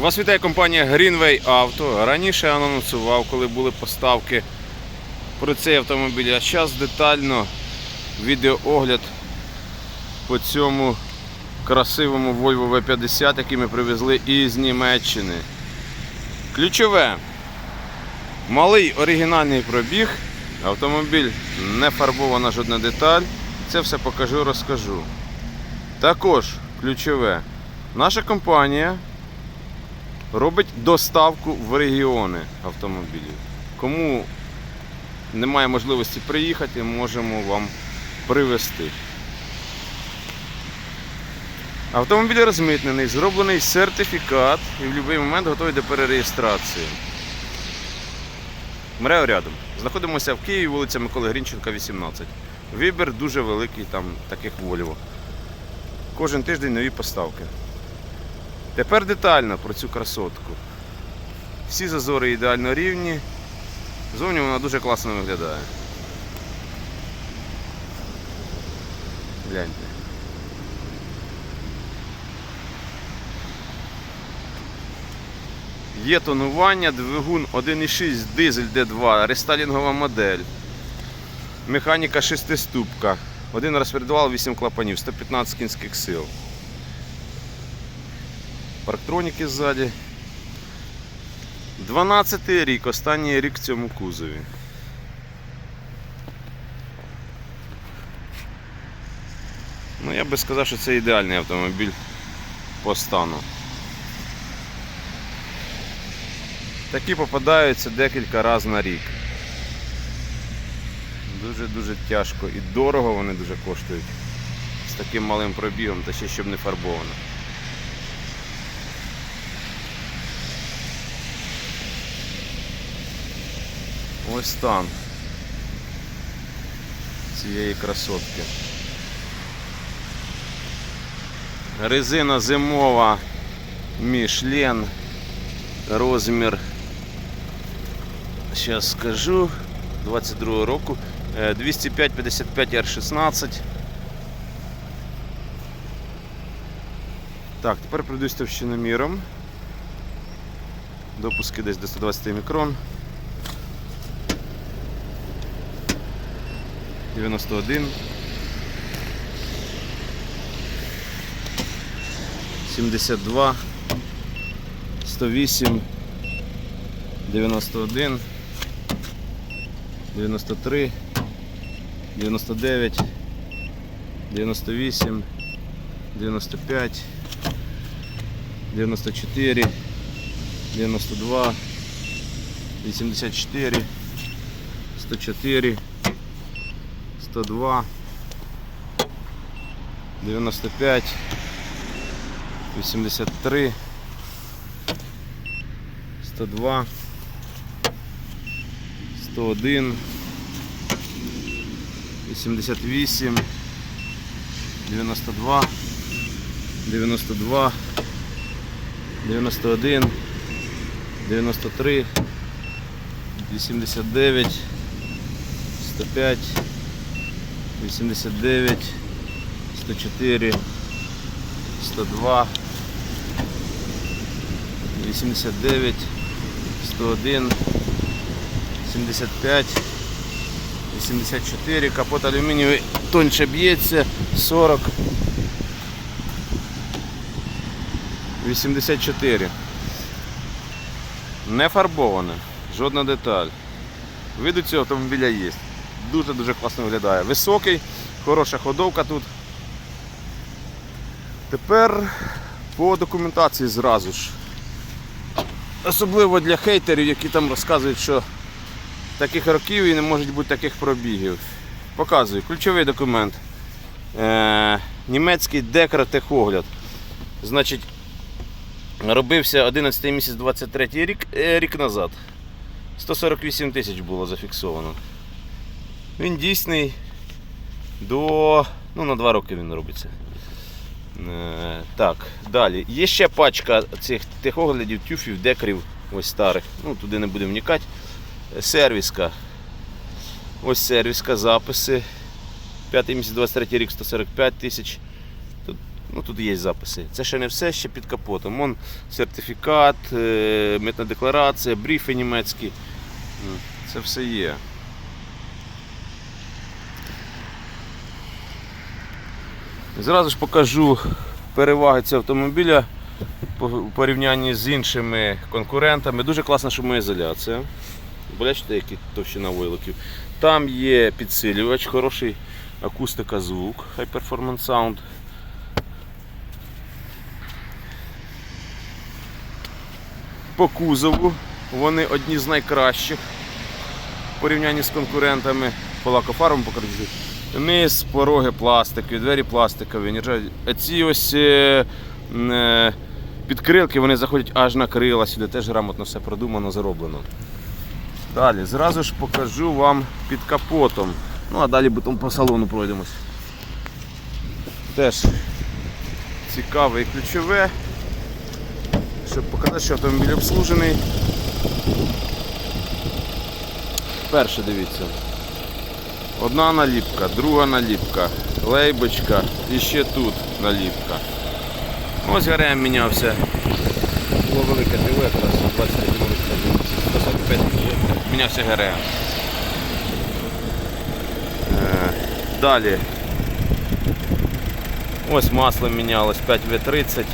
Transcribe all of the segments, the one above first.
Вас вітає компанія Greenway Auto. Раніше я анонсував, коли були поставки про цей автомобіль. А зараз детально відеоогляд по цьому красивому Volvo V50, який ми привезли із Німеччини. Ключове. Малий оригінальний пробіг. Автомобіль не фарбована жодна деталь. Це все покажу, розкажу. Також ключове. Наша компанія робить доставку в регіони автомобілів. Кому немає можливості приїхати, можемо вам привезти. Автомобіль розмитнений, зроблений сертифікат і в будь-який момент готовий до перереєстрації. МРЕО рядом. Знаходимося в Києві, вулиця Миколи Грінченка, 18. Вибір дуже великий там таких Volvo. Кожен тиждень нові поставки. Тепер детально про цю красотку. Всі зазори ідеально рівні. Зовні вона дуже класно виглядає. Гляньте. Є тонування, двигун 1.6 дизель D2, рестайлінгова модель. Механіка шестиступка. Один розпредвал, 8 клапанів, 115 кінських сил. Парктроніки ззаді. 12 рік, останній рік в цьому кузові. Ну, я би сказав, що це ідеальний автомобіль по стану. Такі попадаються декілька разів на рік. Дуже-дуже тяжко і дорого вони дуже коштують. З таким малим пробігом, та ще щоб не фарбовано. Ось стан цієї красотки. Резина зимова Мішлен. Розмір. Зараз скажу. 22 року. Е, 205 55 R16. Так, тепер пройдусь товщиноміром. Допуски десь до 120 мікрон. 91. 72. 108. 91. 93. 99. 98. 95. 94. 92. 84. 104. 102. 95. 83. 102. 101. 88. 92. 92. 91. 93. 89. 105. 89. 104. 102. 89. 101. 75. 84. Капот алюмінієвий тоньше б'ється. 40. 84. Не фарбоване. Жодна деталь. Виду цього автомобіля є. Дуже-дуже класно виглядає. Високий, хороша ходовка тут. Тепер по документації зразу ж. Особливо для хейтерів, які там розказують, що таких років і не може бути таких пробігів. Показую. Ключовий документ. Е, німецький декар техогляд. Значить, робився 11 місяць 23 рік, е, рік назад. 148 тисяч було зафіксовано. Він дійсний до. Ну, на 2 роки він робиться. Е, так, далі. Є ще пачка цих техоглядів, тюфів, декарів, ось старих. Ну, туди не будемо вникати. Е, Сервіска. Ось сервіска, записи. 5 місяць 23 рік 145 тисяч. Тут Ну, тут є записи. Це ще не все, ще під капотом. Вон сертифікат, е, митна декларація, бріфи німецькі. Це все є. Зразу ж покажу переваги цього автомобіля у порівнянні з іншими конкурентами. Дуже класна шумоізоляція. Бачите, які товщина войлоків. Там є підсилювач, хороший акустика звук, High Performance Sound. По кузову вони одні з найкращих в порівнянні з конкурентами. По лакофарбам покажу. Низ, пороги пластикові, двері пластикові. Ці ось е, е, підкрилки вони заходять аж на крила сюди, теж грамотно все продумано, зроблено. Далі, зразу ж покажу вам під капотом. Ну а далі потім по салону пройдемось. Теж цікаве і ключове, щоб показати, що автомобіль обслужений. Перше дивіться. Одна наліпка, друга наліпка, лейбочка і ще тут наліпка. Ось ГРМ мінявся. Було велике ТВ, якраз 23 років, 145 мінявся ГРМ. Е, Далі. Ось масло мінялось 5В30,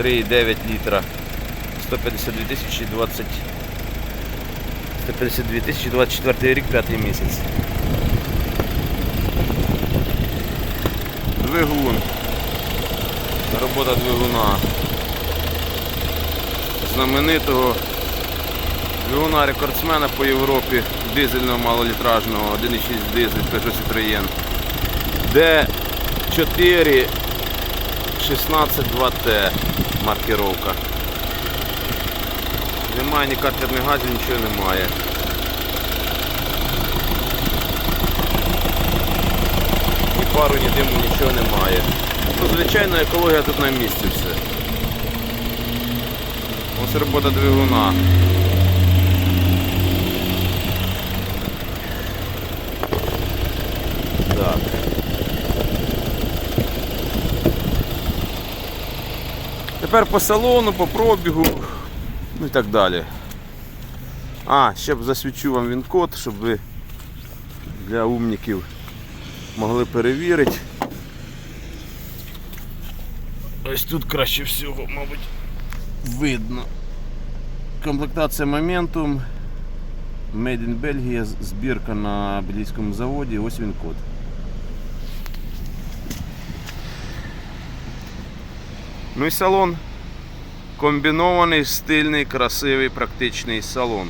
3,9 літра, 152 тисячі 20 152 тисячі 24 рік, 5 місяць. Двигун. Робота двигуна. Знаменитого двигуна рекордсмена по Європі дизельного малолітражного 1,6 дизель Peugeot Citroën. D4 16-2T маркировка. Немає ні картерних газів, нічого немає. Пару, ні диму, нічого немає. Ну, звичайно, екологія тут на місці все. Ось робота двигуна. Так. Тепер по салону, по пробігу, ну і так далі. А, ще б засвічу вам він код, щоб ви для умників могли перевірити. Ось тут краще всього, мабуть, видно. Комплектація Momentum. Made in Belgium, збірка на бельгійському заводі, ось він код. Ну і салон. Комбінований, стильний, красивий, практичний салон.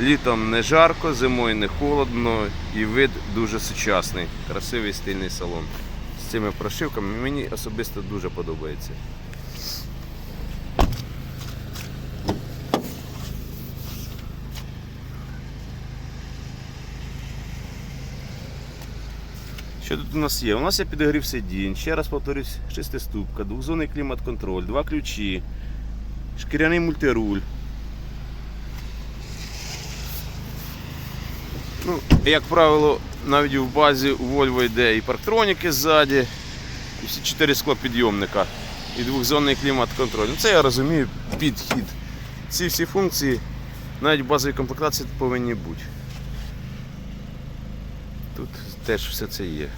Літом не жарко, зимою не холодно і вид дуже сучасний. Красивий стильний салон. З цими прошивками мені особисто дуже подобається. Що тут у нас є? У нас є підігрів сидінь, ще раз повторюсь, шестиступка, двохзонний клімат-контроль, два ключі, шкіряний мультируль. Ну, як правило, навіть в базі у Volvo йде і парктроніки ззаді, і всі чотири склопідйомника, і двохзонний клімат-контроль. Ну, це я розумію підхід. Ці всі функції навіть в базовій комплектації повинні бути. Тут теж все це є.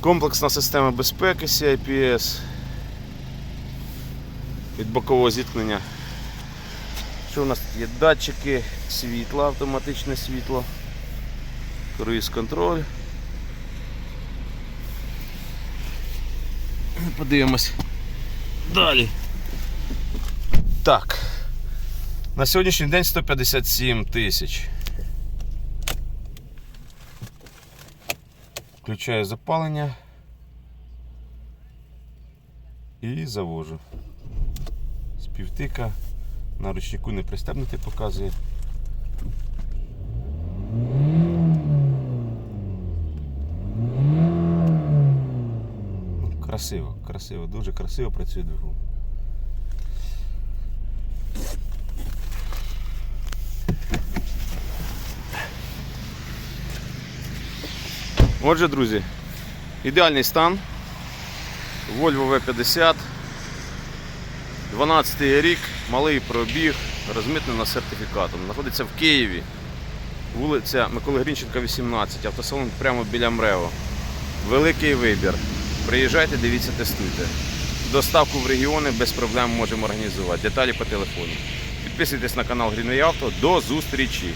Комплексна система безпеки CIPS від бокового зіткнення. Що у нас тут є? Датчики світла, автоматичне світло, круїз контроль. Подивимось. Далі. Так. На сьогоднішній день 157 тисяч. Включаю запалення і завожу. Співтика на ручнику не пристебнути показує. Красиво, красиво, дуже красиво працює двигун. Отже, друзі, ідеальний стан. Volvo V50. 12 рік, малий пробіг, розмитнена сертифікатом. Знаходиться в Києві. Вулиця Миколи Грінченка, 18, автосалон прямо біля Мрево. Великий вибір. Приїжджайте, дивіться, тестуйте. Доставку в регіони без проблем можемо організувати. Деталі по телефону. Підписуйтесь на канал Грінвей Авто. До зустрічі!